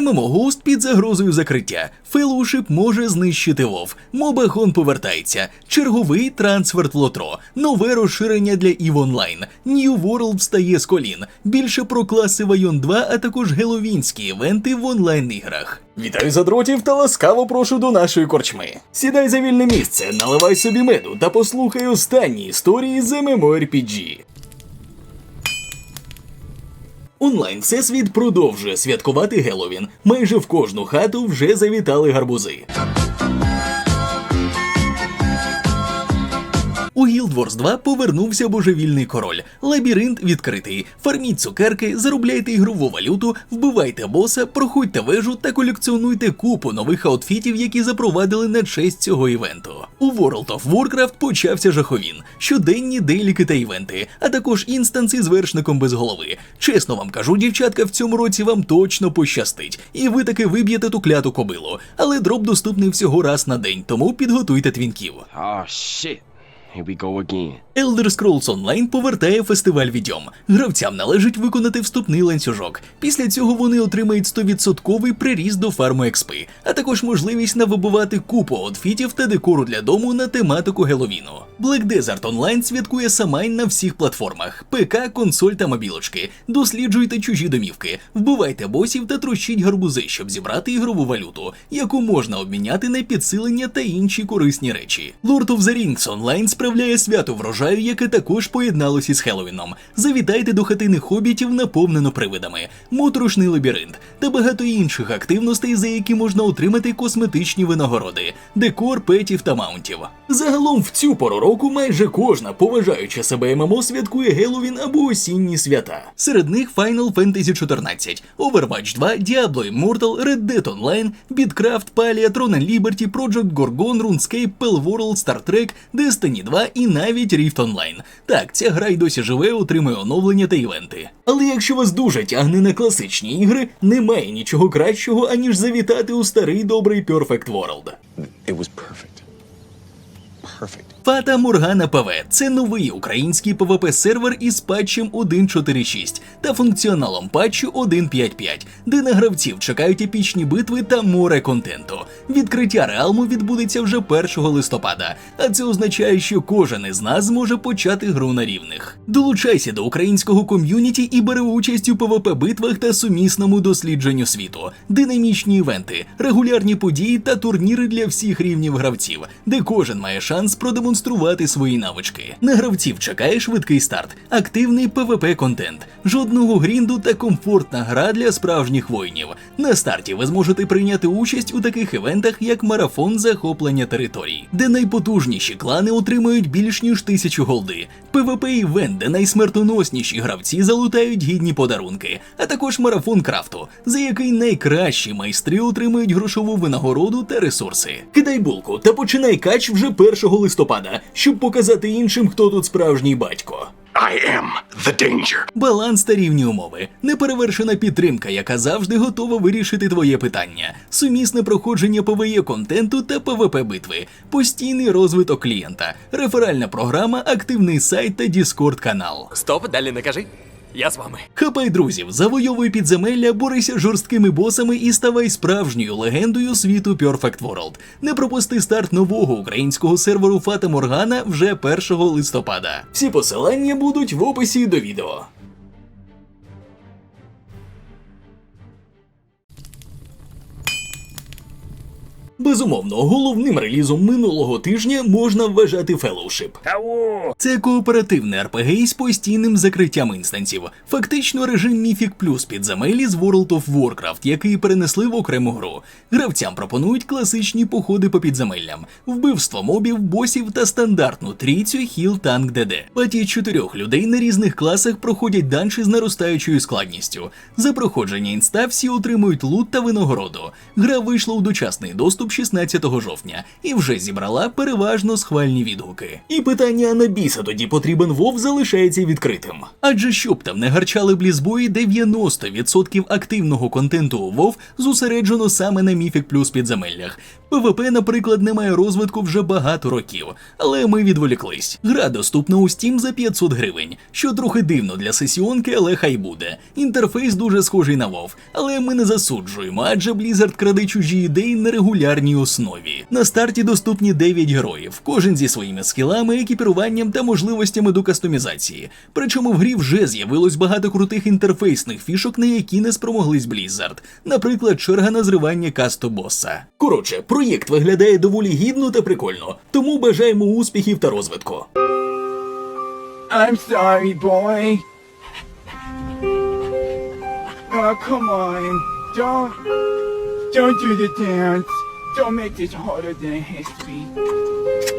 ММО Ghost під загрозою закриття. Феллоушип може знищити вов. Мобахон повертається. Черговий трансферт лотро. Нове розширення для EVE Online. New World встає з колін. Більше про класи Вайон 2, а також геловінські івенти в онлайн-іграх. Вітаю задротів та ласкаво прошу до нашої корчми. Сідай за вільне місце, наливай собі меду та послухай останні історії з MMORPG. Онлайн Всесвіт продовжує святкувати Геловін. Майже в кожну хату вже завітали гарбузи. У Guild Wars 2 повернувся божевільний король. Лабіринт відкритий. Фарміть цукерки, заробляйте ігрову валюту, вбивайте боса, проходьте вежу та колекціонуйте купу нових аутфітів, які запровадили на честь цього івенту. У World of Warcraft почався жаховін, щоденні дейліки та івенти, а також інстанси з вершником без голови. Чесно вам кажу, дівчатка, в цьому році вам точно пощастить, і ви таки виб'єте ту кляту кобилу. Але дроп доступний всього раз на день, тому підготуйте твінків. Oh shit. We go again. Elder Scrolls Online повертає фестиваль відьом. Гравцям належить виконати вступний ланцюжок. Після цього вони отримають 100% приріст до фарму експи, а також можливість навибувати купу аутфітів та декору для дому на тематику Геловіну. Black Desert Online святкує Самайн на всіх платформах: ПК, консоль та мобілочки. Досліджуйте чужі домівки, вбивайте босів та трощіть гарбузи, щоб зібрати ігрову валюту, яку можна обміняти на підсилення та інші корисні речі. Lord of the Rings Online справляє свято врожаю, яке також поєдналось із Хеллоуіном. Завітайте до хатини хобітів, наповнено привидами, моторошний лабіринт та багато інших активностей, за які можна отримати косметичні винагороди, декор, петів та маунтів. Загалом в цю пору року майже кожна поважаюча себе ММО святкує Геловін або осінні свята. Серед них Final Fantasy 14, Overwatch 2, Diablo Immortal, Red Dead Online, Bidcraft, Palia, Tron and Liberty, Project Gorgon, RuneScape, World, Star Trek, Destiny 2 і навіть Rift Online. Так, ця гра й досі живе, отримує оновлення та івенти. Але якщо вас дуже тягне на класичні ігри, немає нічого кращого, аніж завітати у старий добрий Perfect World. It was perfect. Фата Моргана ПВ це новий український PvP сервер із патчем 1.4.6 та функціоналом патчу 1.5.5, де на гравців чекають епічні битви та море контенту. Відкриття реалму відбудеться вже 1 листопада, а це означає, що кожен із нас зможе почати гру на рівних. Долучайся до українського ком'юніті і бери участь у PvP битвах та сумісному дослідженню світу, динамічні івенти, регулярні події та турніри для всіх рівнів гравців, де кожен має шанс продемонструвати свої навички. На гравців чекає швидкий старт, активний PvP контент, жодного грінду та комфортна гра для справжніх воїнів. На старті ви зможете прийняти участь у таких івентах, як марафон захоплення територій, де найпотужніші клани отримують більш ніж тисячу голди. PvP івент, де найсмертоносніші гравці залутають гідні подарунки, а також марафон крафту, за який найкращі майстри отримують грошову винагороду та ресурси. Кидай булку та починай кач вже 1 листопада, щоб показати іншим, хто тут справжній батько. I am the danger. Баланс та рівні умови, неперевершена підтримка, яка завжди готова вирішити твоє питання, сумісне проходження ПВЕ контенту та ПВП битви, постійний розвиток клієнта, реферальна програма, активний сайт та Діскорд канал. Стоп, далі не кажи. Я з вами. Хапай друзів, завойовуй підземелля, борися жорсткими босами і ставай справжньою легендою світу Perfect World. Не пропусти старт нового українського серверу Фата Моргана вже 1 листопада. Всі посилання будуть в описі до відео. Безумовно, головним релізом минулого тижня можна вважати Fellowship. Це кооперативне РПГ із постійним закриттям інстансів. Фактично режим Mythic Plus підземелі з World of Warcraft, який перенесли в окрему гру. Гравцям пропонують класичні походи по підземеллям, вбивство мобів, босів та стандартну трійцю Хіл Танк ДД. Паті чотирьох людей на різних класах проходять данші з наростаючою складністю. За проходження інста всі отримують лут та винагороду. Гра вийшла у дочасний доступ 16 жовтня і вже зібрала переважно схвальні відгуки. І питання на біса тоді потрібен Вов залишається відкритим. Адже щоб там не гарчали блізбої, 90% активного контенту у Вов зосереджено саме на Міфік плюс підземеллях. ПВП, наприклад, не має розвитку вже багато років, але ми відволіклись. Гра доступна у Steam за 500 гривень, що трохи дивно для сесіонки, але хай буде. Інтерфейс дуже схожий на WoW, але ми не засуджуємо, адже Blizzard краде чужі ідеї на регулярній основі. На старті доступні 9 героїв, кожен зі своїми скілами, екіпіруванням та можливостями до кастомізації. Причому в грі вже з'явилось багато крутих інтерфейсних фішок, на які не спромоглись Blizzard. Наприклад, черга на зривання касту боса. Коротше, проєкт виглядає доволі гідно та прикольно, тому бажаємо успіхів та розвитку. I'm sorry, boy. Oh, come on. Don't. Don't do the dance. Don't make this harder than it has to be.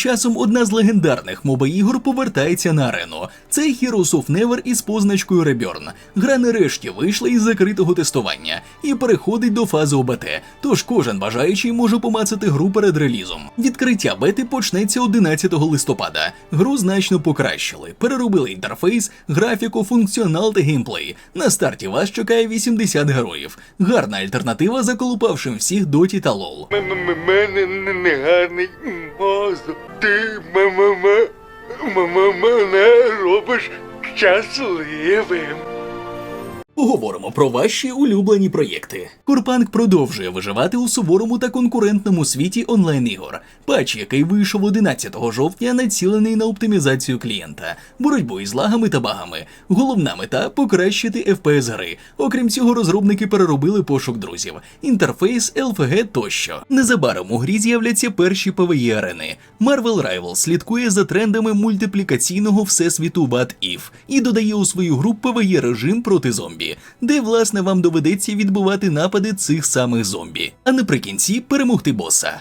Часом одна з легендарних моба-ігор повертається на арену. Це Heroes of Never із позначкою Reburn. Гра нарешті вийшла із закритого тестування і переходить до фази ОБТ, тож кожен бажаючий може помацати гру перед релізом. Відкриття бети почнеться 11 листопада. Гру значно покращили, переробили інтерфейс, графіку, функціонал та геймплей. На старті вас чекає 80 героїв. Гарна альтернатива заколупавшим всіх доті та лол. мене негарний мозок. Ти мене робиш щасливим. Поговоримо про ваші улюблені проєкти. Курпанк продовжує виживати у суворому та конкурентному світі онлайн-ігор. Патч, який вийшов 11 жовтня, націлений на оптимізацію клієнта, боротьбу із лагами та багами. Головна мета покращити FPS гри. Окрім цього, розробники переробили пошук друзів, інтерфейс, LFG тощо. Незабаром у грі з'являться перші PvE арени. Marvel Rivals слідкує за трендами мультиплікаційного всесвіту What If і додає у свою гру PvE режим проти зомбі, де власне вам доведеться відбувати напади цих самих зомбі, а наприкінці перемогти боса.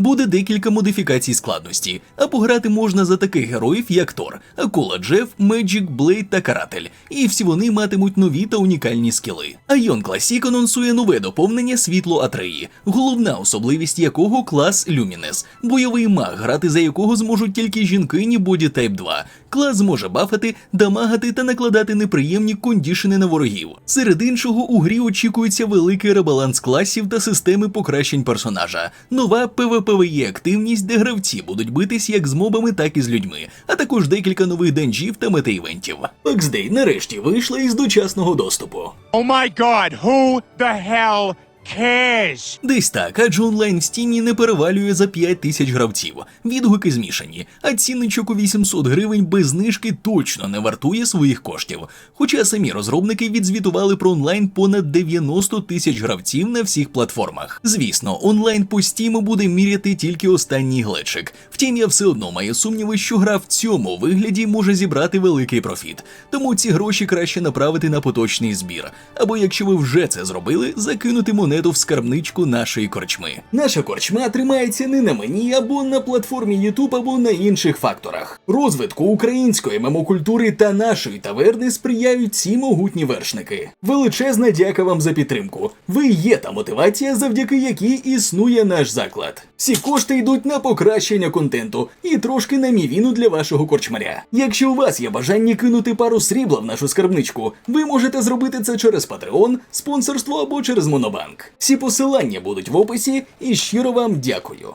Буде декілька модифікацій складності, а пограти можна за таких героїв, як Тор, Акула Джеф, Меджік, Блейд та Каратель, і всі вони матимуть нові та унікальні скіли. Айон Класік анонсує нове доповнення світло Атреї, головна особливість якого клас Люмінес, бойовий маг, грати за якого зможуть тільки жінки ні Боді Тайп 2. Клас зможе бафати, дамагати та накладати неприємні кондішени на ворогів. Серед іншого, у грі очікується великий ребаланс класів та системи покращень персонажа, нова PvPvE активність, де гравці будуть битись як з мобами, так і з людьми, а також декілька нових денджів та метаівентів. Паксдей нарешті вийшла із дочасного доступу. Oh my god, who the hell cares? Десь так, адже онлайн в стімі не перевалює за 5 тисяч гравців. Відгуки змішані, а цінничок у 800 гривень без знижки точно не вартує своїх коштів. Хоча самі розробники відзвітували про онлайн понад 90 тисяч гравців на всіх платформах. Звісно, онлайн по стіму буде міряти тільки останній глечик. Втім, я все одно маю сумніви, що гра в цьому вигляді може зібрати великий профіт. Тому ці гроші краще направити на поточний збір. Або якщо ви вже це зробили, закинути монету в скарбничку нашої корчми. Наша корчма тримається не на мені або на платформі YouTube, або на інших факторах. Розвитку української мемокультури та нашої таверни сприяють ці могутні вершники. Величезна дяка вам за підтримку. Ви є та мотивація, завдяки якій існує наш заклад. Всі кошти йдуть на покращення контенту і трошки на мівіну для вашого корчмаря. Якщо у вас є бажання кинути пару срібла в нашу скарбничку, ви можете зробити це через Patreon, спонсорство або через Монобанк. Всі посилання будуть в описі і щиро вам дякую.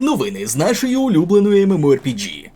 Новини з нашої улюбленої MMORPG.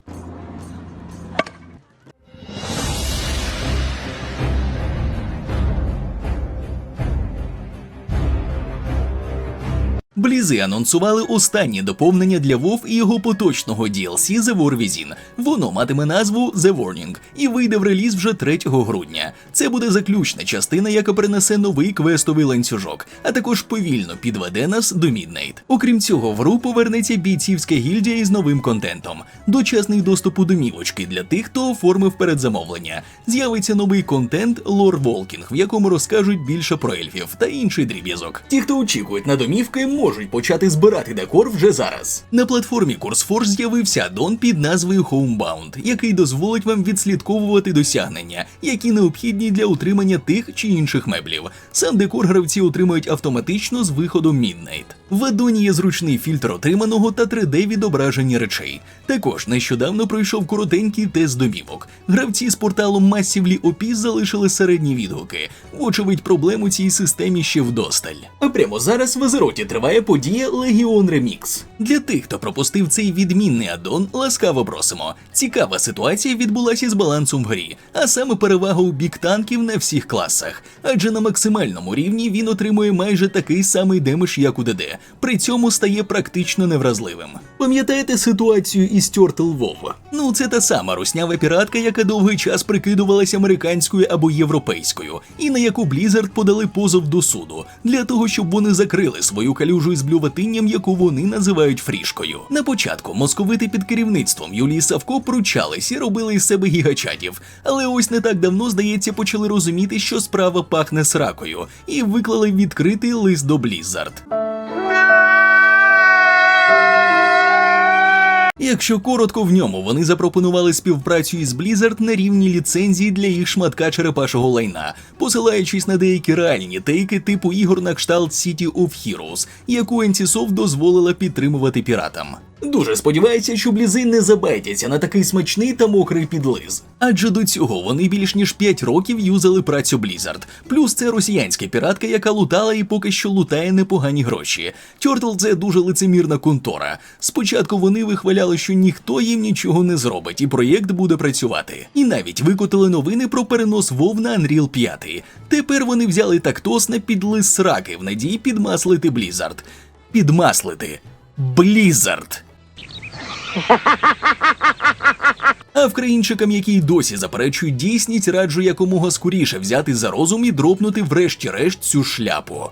Блізи анонсували останнє доповнення для WoW і його поточного DLC The War Within. Воно матиме назву The Warning і вийде в реліз вже 3 грудня. Це буде заключна частина, яка принесе новий квестовий ланцюжок, а також повільно підведе нас до Midnight. Окрім цього, в гру повернеться бійцівська гільдія із новим контентом, дочасний доступ у домівочки для тих, хто оформив передзамовлення. З'явиться новий контент Lore Walking, в якому розкажуть більше про ельфів та інший дріб'язок. Ті, хто очікують на домівки, можуть почати збирати декор вже зараз. На платформі CourseForge з'явився аддон під назвою Homebound, який дозволить вам відслідковувати досягнення, які необхідні для утримання тих чи інших меблів. Сам декор гравці отримують автоматично з виходом Midnight. В аддоні є зручний фільтр отриманого та 3D відображення речей. Також нещодавно пройшов коротенький тест домівок. Гравці з порталу Massively OP залишили середні відгуки. Вочевидь, проблем у цій системі ще вдосталь. А прямо зараз в Азероті триває подія Легіон Ремікс. Для тих, хто пропустив цей відмінний аддон, ласкаво просимо. Цікава ситуація відбулася з балансом в грі, а саме перевага у бік танків на всіх класах. Адже на максимальному рівні він отримує майже такий самий демедж, як у ДД, при цьому стає практично невразливим. Пам'ятаєте ситуацію із Turtle WoW? Ну, це та сама руснява піратка, яка довгий час прикидувалася американською або європейською, і на яку Blizzard подали позов до суду для того, щоб вони закрили свою калюжу із блюватинням, яку вони називають фрішкою. На початку московити під керівництвом Юлії Савко пручались і робили із себе гігачатів, але ось не так давно, здається, почали розуміти, що справа пахне сракою, і виклали відкритий лист до Blizzard. Якщо коротко в ньому, вони запропонували співпрацю із Blizzard на рівні ліцензії для їх шматка черепашого лайна, посилаючись на деякі реальні тейки типу ігор на кшталт City of Heroes, яку NCSoft дозволила підтримувати піратам. Дуже сподіваюся, що блізи не забайтяться на такий смачний та мокрий підлиз. Адже до цього вони більш ніж 5 років юзали працю Blizzard. Плюс це росіянська піратка, яка лутала і поки що лутає непогані гроші. Turtle – це дуже лицемірна контора. Спочатку вони вихваляли, що ніхто їм нічого не зробить, і проєкт буде працювати. І навіть викотили новини про перенос WoW на Unreal 5. Тепер вони взяли тактос на підлиз сраки в надії підмаслити Blizzard. Підмаслити. Blizzard. А вкраїнчикам, які й досі заперечують дійсність, раджу якомога скоріше взяти за розум і дропнути врешті-решт цю шляпу.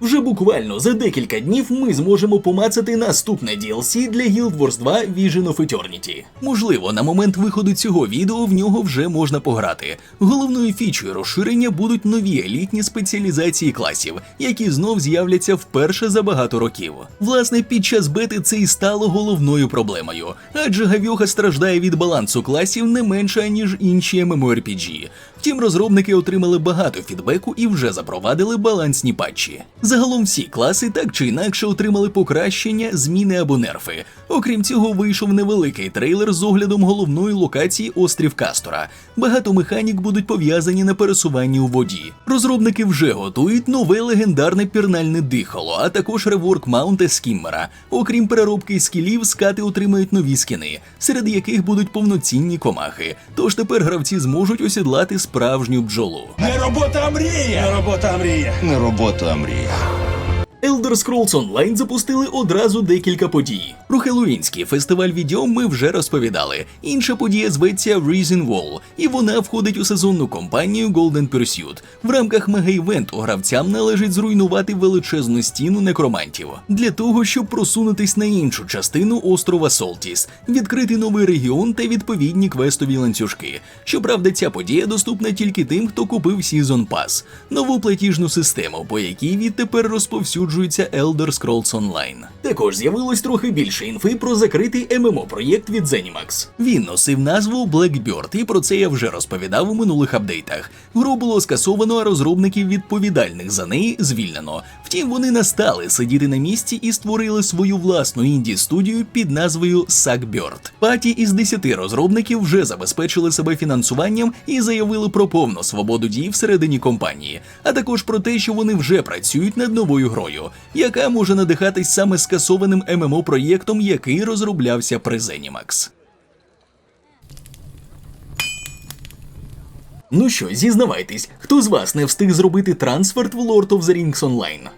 Вже буквально за декілька днів ми зможемо помацати наступне DLC для Guild Wars 2 Vision of Eternity. Можливо, на момент виходу цього відео в нього вже можна пограти. Головною фічою розширення будуть нові елітні спеціалізації класів, які знов з'являться вперше за багато років. Власне, під час бети це і стало головною проблемою, адже гавьоха страждає від балансу класів не менше ніж інші MMORPG. Втім, розробники отримали багато фідбеку і вже запровадили балансні патчі. Загалом всі класи так чи інакше отримали покращення, зміни або нерфи. Окрім цього, вийшов невеликий трейлер з оглядом головної локації острів Кастора. Багато механік будуть пов'язані на пересуванні у воді. Розробники вже готують нове легендарне пірнальне дихало, а також реворк маунта Скіммера. Окрім переробки скілів, скати отримають нові скини, серед яких будуть повноцінні комахи. Тож тепер гравці зможуть осідлати справжню бджолу. Не робота, а мрія! Не робота, а мрія! Не робота, а мрія. Elder Scrolls Online запустили одразу декілька подій. Про хеллоуінський фестиваль відео ми вже розповідали. Інша подія зветься Reason Wall, і вона входить у сезонну кампанію Golden Pursuit. В рамках мега-івенту гравцям належить зруйнувати величезну стіну некромантів для того, щоб просунутись на іншу частину острова Солтіс, відкрити новий регіон та відповідні квестові ланцюжки. Щоправда, ця подія доступна тільки тим, хто купив Season Pass, нову платіжну систему, по якій відтепер розповсюджується Elder Scrolls Online. Також з'явилось трохи більше інфи про закритий ММО проєкт від Zenimax. Він носив назву Blackbird, і про це я вже розповідав у минулих апдейтах. Гру було скасовано, а розробників відповідальних за неї звільнено. Втім, вони не стали сидіти на місці і створили свою власну інді студію під назвою Sackbird. Паті із 10 розробників вже забезпечили себе фінансуванням і заявили про повну свободу дій всередині компанії, а також про те, що вони вже працюють над новою грою, яка може надихатись саме скасованим ММО проєктом, який розроблявся при Zenimax. Ну що, зізнавайтесь, хто з вас не встиг зробити трансферт в Lord of the Rings Online?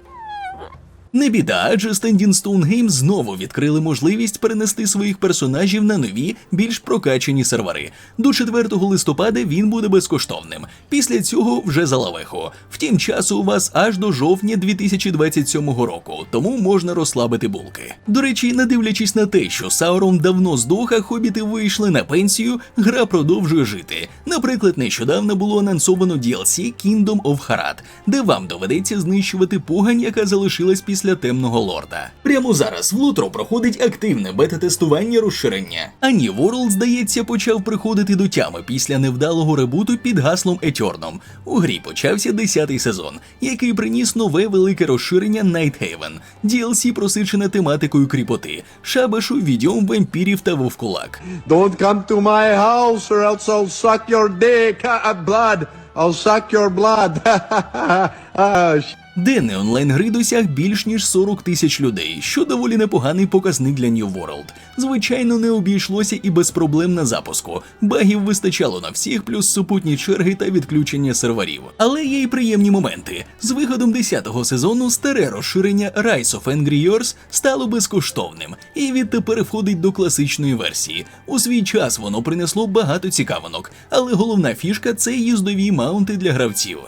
Не біда, адже Stone Games знову відкрили можливість перенести своїх персонажів на нові, більш прокачені сервери. До 4 листопада він буде безкоштовним. Після цього вже за лавеху. Втім, часу у вас аж до жовтня 2027 року, тому можна розслабити булки. До речі, не дивлячись на те, що Саурон давно здох, а хобіти вийшли на пенсію, гра продовжує жити. Наприклад, нещодавно було анонсовано DLC Kingdom of Harad, де вам доведеться знищувати погань, яка залишилась після темного лорда. Прямо зараз в Лутро проходить активне бета-тестування розширення. А New World, здається, почав приходити до тями після невдалого ребуту під гаслом Eternum. У грі почався 10-й сезон, який приніс нове велике розширення Nighthaven, DLC просичене тематикою кріпоти, шабашу, відьом, вампірів та вовкулак. Don't come to my house or else I'll suck your dick. Uh, blood. I'll suck your blood. Sh- Денний онлайн гри досяг більш ніж 40 тисяч людей, що доволі непоганий показник для New World. Звичайно, не обійшлося і без проблем на запуску. Багів вистачало на всіх, плюс супутні черги та відключення серверів. Але є й приємні моменти. З виходом 10-го сезону старе розширення Rise of Angry Years стало безкоштовним і відтепер входить до класичної версії. У свій час воно принесло багато цікавинок, але головна фішка це їздові маунти для гравців.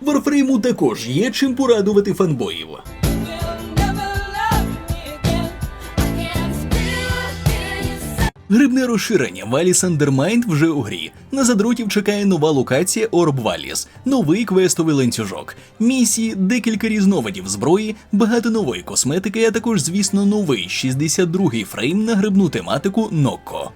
Варфрейму також є чим порадувати фанбоїв. Грибне розширення Валіс Андермайнд вже у грі. На задротів чекає нова локація Орб Валіс, новий квестовий ланцюжок, місії, декілька різновидів зброї, багато нової косметики, а також, звісно, новий 62-й фрейм на грибну тематику Нокко.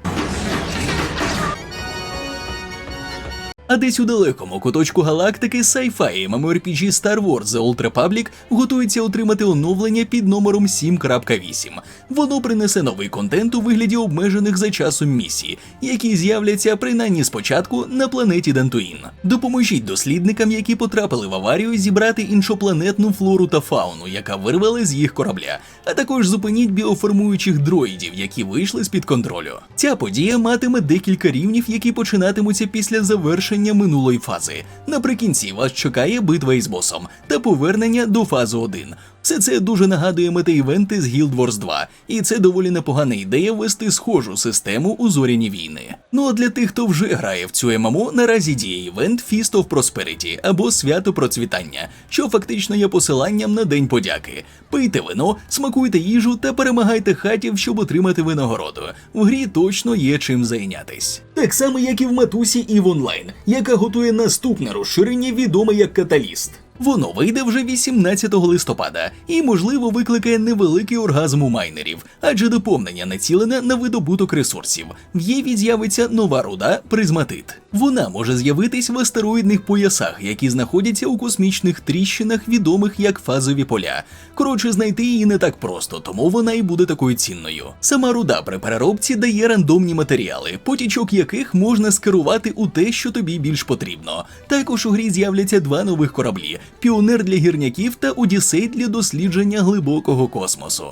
А десь у далекому куточку галактики sci-fi MMORPG Star Wars The Old Republic готується отримати оновлення під номером 7.8. Воно принесе новий контент у вигляді обмежених за часом місій, які з'являться принаймні спочатку на планеті Дантуїн. Допоможіть дослідникам, які потрапили в аварію, зібрати іншопланетну флору та фауну, яка вирвали з їх корабля, а також зупиніть біоформуючих дроїдів, які вийшли з під контролю. Ця подія матиме декілька рівнів, які починатимуться після завершення минулої фази. Наприкінці вас чекає битва із босом та повернення до фази 1. Все це дуже нагадує мета-івенти з Guild Wars 2, і це доволі непогана ідея ввести схожу систему у зоряні війни. Ну а для тих, хто вже грає в цю ММО, наразі діє івент Feast of Prosperity або Свято Процвітання, що фактично є посиланням на День подяки. Пийте вино, смакуйте їжу та перемагайте хатів, щоб отримати винагороду. В грі точно є чим зайнятись. Так само, як і в Матусі EVE Online, яка готує наступне розширення, відоме як Каталіст. Воно вийде вже 18 листопада і, можливо, викликає невеликий оргазм у майнерів, адже доповнення націлене на видобуток ресурсів. В Єві з'явиться нова руда призматит. Вона може з'явитись в астероїдних поясах, які знаходяться у космічних тріщинах, відомих як фазові поля. Коротше, знайти її не так просто, тому вона і буде такою цінною. Сама руда при переробці дає рандомні матеріали, потічок яких можна скерувати у те, що тобі більш потрібно. Також у грі з'являться два нових кораблі: піонер для гірняків та Одіссей для дослідження глибокого космосу.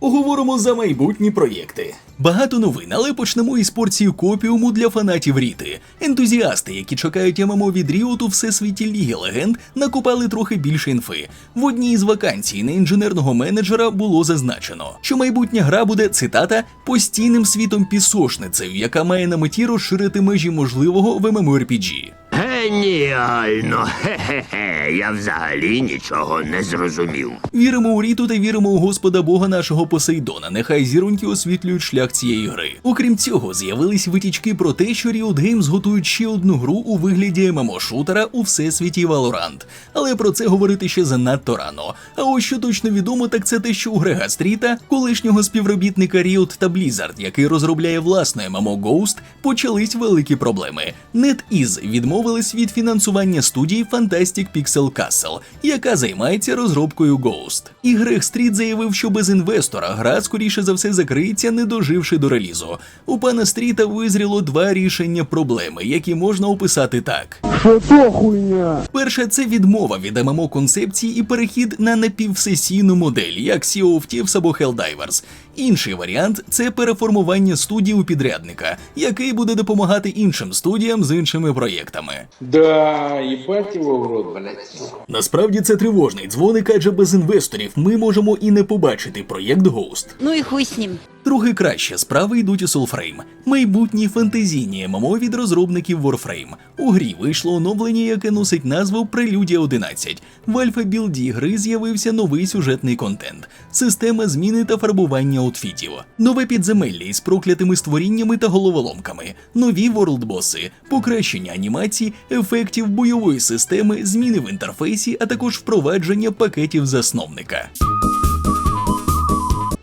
Говоримо за майбутні проєкти. Багато новин, але почнемо із порції копіуму для фанатів Ріти. Ентузіасти, які чекають ММО від Ріот у всесвіті Ліги Легенд, накопали трохи більше інфи. В одній із вакансій на інженерного менеджера було зазначено, що майбутня гра буде цитата постійним світом пісошницею, яка має на меті розширити межі можливого в MMORPG. Геніально! Хе-хе-хе, я взагалі нічого не зрозумів. Віримо у Ріту та віримо у Господа Бога нашого Посейдона. Нехай зіроньки освітлюють шлях цієї гри. Окрім цього, з'явились витічки про те, що Riot Games готують ще одну гру у вигляді ММО-шутера у всесвіті Valorant. Але про це говорити ще занадто рано. А ось що точно відомо, так це те, що у Грега Стріта, колишнього співробітника Riot та Blizzard, який розробляє власне ММО Ghost, почались великі проблеми. NetEase відмовились від фінансування студії Fantastic Pixel Castle, яка займається розробкою Ghost. І Грег Стріт заявив, що без інвестора гра скоріше за все закриється, не доживши до релізу. У пана Стріта визріло два рішення проблеми, які можна описати так. Перше, це відмова від ММО концепції і перехід на напівсесійну модель, як Sea of Thieves або Helldivers. Інший варіант це переформування студії у підрядника, який буде допомагати іншим студіям з іншими проєктами. Да, ебать его в рот, блядь. Насправді це тривожний дзвоник, адже без інвесторів ми можемо і не побачити проєкт Ghost. Ну і хуй з ним. Трохи краще справи йдуть у Soulframe. Майбутні фентезійні ММО від розробників Warframe. У грі вийшло оновлення, яке носить назву Прелюдія 11. В альфа-білді гри з'явився новий сюжетний контент, система зміни та фарбування аутфітів, нове підземелля із проклятими створіннями та головоломками, нові ворлдбоси, покращення анімацій, ефектів бойової системи, зміни в інтерфейсі, а також впровадження пакетів засновника.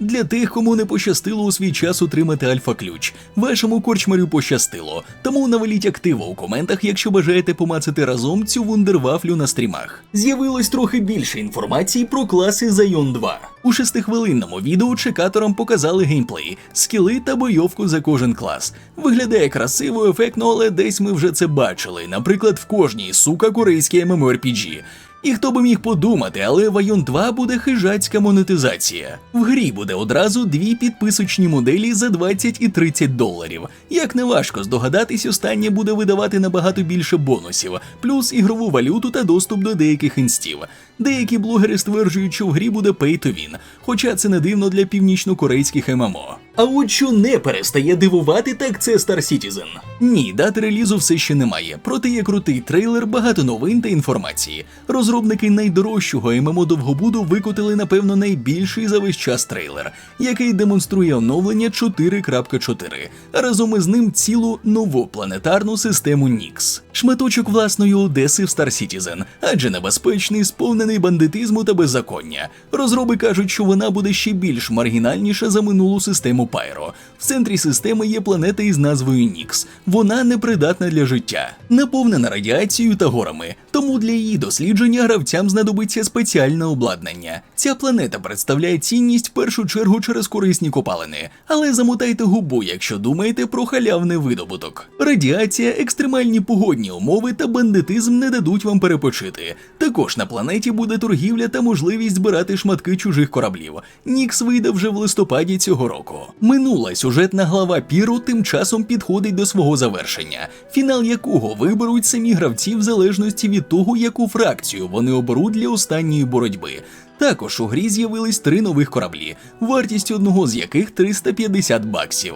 Для тих, кому не пощастило у свій час отримати альфа-ключ, вашому корчмарю пощастило. Тому наваліть активу у коментах, якщо бажаєте помацати разом цю вундервафлю на стрімах. З'явилось трохи більше інформації про класи Zion 2. У шестихвилинному відео чекаторам показали геймплей, скіли та бойовку за кожен клас. Виглядає красиво, ефектно, але десь ми вже це бачили. Наприклад, в кожній сука корейській MMORPG. І хто би міг подумати, але Вайон 2 буде хижацька монетизація. В грі буде одразу дві підписочні моделі за 20 і 30 доларів. Як не важко здогадатись, останнє буде видавати набагато більше бонусів, плюс ігрову валюту та доступ до деяких інстів. Деякі блогери стверджують, що в грі буде pay to win, хоча це не дивно для північно-корейських ММО. А от що не перестає дивувати, так це Star Citizen. Ні, дати релізу все ще немає, проте є крутий трейлер, багато новин та інформації. Розробники найдорожчого ММО довгобуду викотили, напевно, найбільший за весь час трейлер, який демонструє оновлення 4.4, а разом із ним цілу нову планетарну систему Нікс. Шматочок власної Одеси в Star Citizen, адже небезпечний, сповнений бандитизму та беззаконня. Розроби кажуть, що вона буде ще більш маргінальніша за минулу систему Пайро. В центрі системи є планета із назвою Нікс. Вона непридатна для життя, наповнена радіацією та горами. Тому для її дослідження гравцям знадобиться спеціальне обладнання. Ця планета представляє цінність в першу чергу через корисні копалини, але замотайте губу, якщо думаєте про халявний видобуток. Радіація, екстремальні погодні умови та бандитизм не дадуть вам перепочити. Також на планеті буде торгівля та можливість збирати шматки чужих кораблів. Нікс вийде вже в листопаді цього року. Минула сюжетна глава Піру тим часом підходить до свого завершення, фінал якого виберуть самі гравці в залежності від того, яку фракцію вони оберуть для останньої боротьби. Також у грі з'явились три нових кораблі, вартість одного з яких 350 баксів.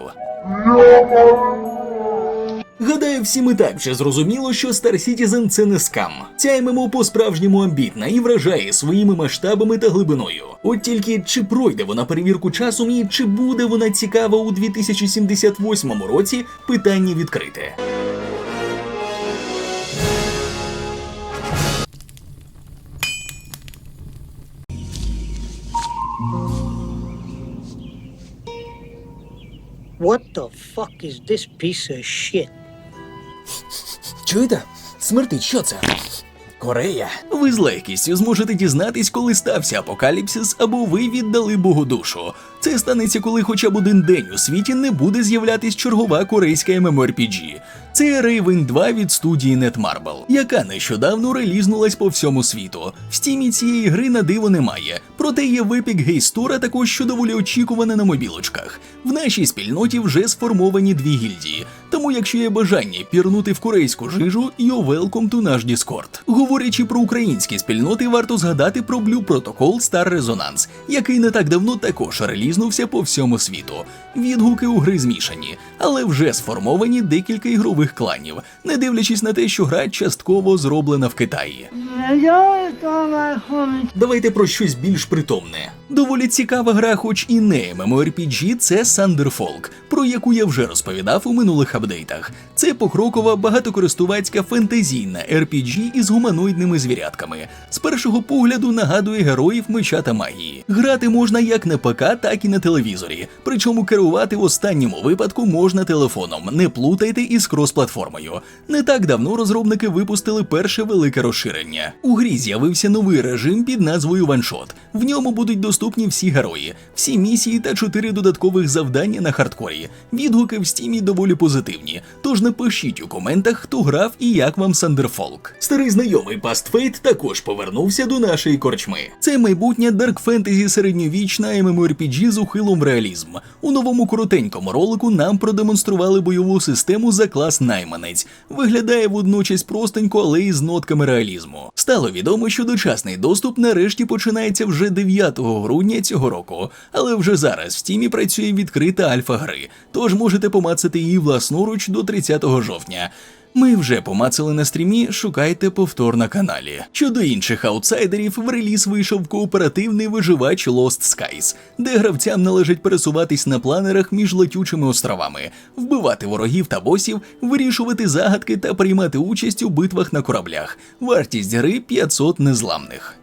Гадаю, всім і так вже зрозуміло, що Star Citizen – це не скам. Ця ММО по-справжньому амбітна і вражає своїми масштабами та глибиною. От тільки чи пройде вона перевірку часом і чи буде вона цікава у 2078 році, питання відкрите. What the fuck is this piece of shit? Чуєте? Смертить, що це? Корея. Ви з легкістю зможете дізнатись, коли стався апокаліпсис, або ви віддали Богу душу. Це станеться, коли хоча б один день у світі не буде з'являтись чергова корейська MMORPG. Це Raven 2 від студії Netmarble, яка нещодавно релізнулась по всьому світу. В стімі цієї гри на диво немає, проте є в Epic Game Store, також що доволі очікуване на мобілочках. В нашій спільноті вже сформовані дві гільдії. Тому, якщо є бажання пірнути в корейську жижу, you're welcome to наш Discord. Говорячи про українські спільноти, варто згадати про Blue Protocol Star Resonance, який не так давно також релізнувся по всьому світу. Відгуки у гри змішані, але вже сформовані декілька ігрових кланів, не дивлячись на те, що гра частково зроблена в Китаї. Давайте про щось більш притомне. Доволі цікава гра, хоч і не MMORPG, це Thunderfolk, про яку я вже розповідав у минулих апдейтах. Це покрокова багатокористувацька фентезійна RPG із гуманоїдними звірятками. З першого погляду нагадує героїв меча та магії. Грати можна як на ПК, так і на телевізорі. Причому керувати в останньому випадку можна телефоном. Не плутайте із крос-платформою. Не так давно розробники випустили перше велике розширення. У грі з'явився новий режим під назвою Ваншот. В ньому будуть доступні всі герої, всі місії та чотири додаткових завдання на хардкорі. Відгуки в стімі доволі позитивні. Тож напишіть у коментах, хто грав і як вам Сандерфолк. Старий знайомий Fate також повернувся до нашої корчми. Це майбутнє дарк фентезі середньовічна MMORPG з ухилом реалізм. У новому коротенькому ролику нам продемонстрували бойову систему за клас найманець. Виглядає водночас простенько, але і з нотками реалізму. Стало відомо, що дочасний доступ нарешті починається вже 9 грудня цього року, але вже зараз в стімі працює відкрита альфа гри, тож можете помацати її власноруч до 30 жовтня. Ми вже помацали на стрімі, шукайте повтор на каналі. Щодо інших аутсайдерів, в реліз вийшов кооперативний виживач Lost Skies, де гравцям належить пересуватись на планерах між летючими островами, вбивати ворогів та босів, вирішувати загадки та приймати участь у битвах на кораблях. Вартість гри 500 незламних.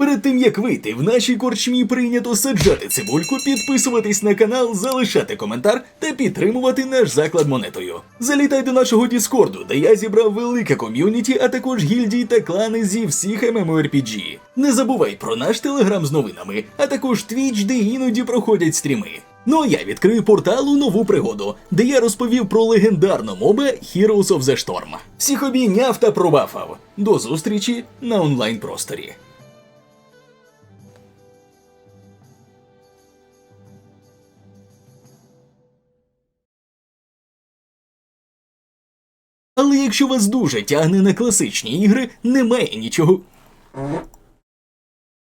Перед тим як вийти, в нашій корчмі прийнято саджати цибульку, підписуватись на канал, залишати коментар та підтримувати наш заклад монетою. Залітай до нашого Діскорду, де я зібрав велике ком'юніті, а також гільдії та клани зі всіх MMORPG. Не забувай про наш телеграм з новинами, а також Twitch, де іноді проходять стріми. Ну а я відкрию портал у нову пригоду, де я розповів про легендарну моба Heroes of the Storm. Всіх обійняв та пробафав. До зустрічі на онлайн просторі. Але якщо вас дуже тягне на класичні ігри, немає нічого.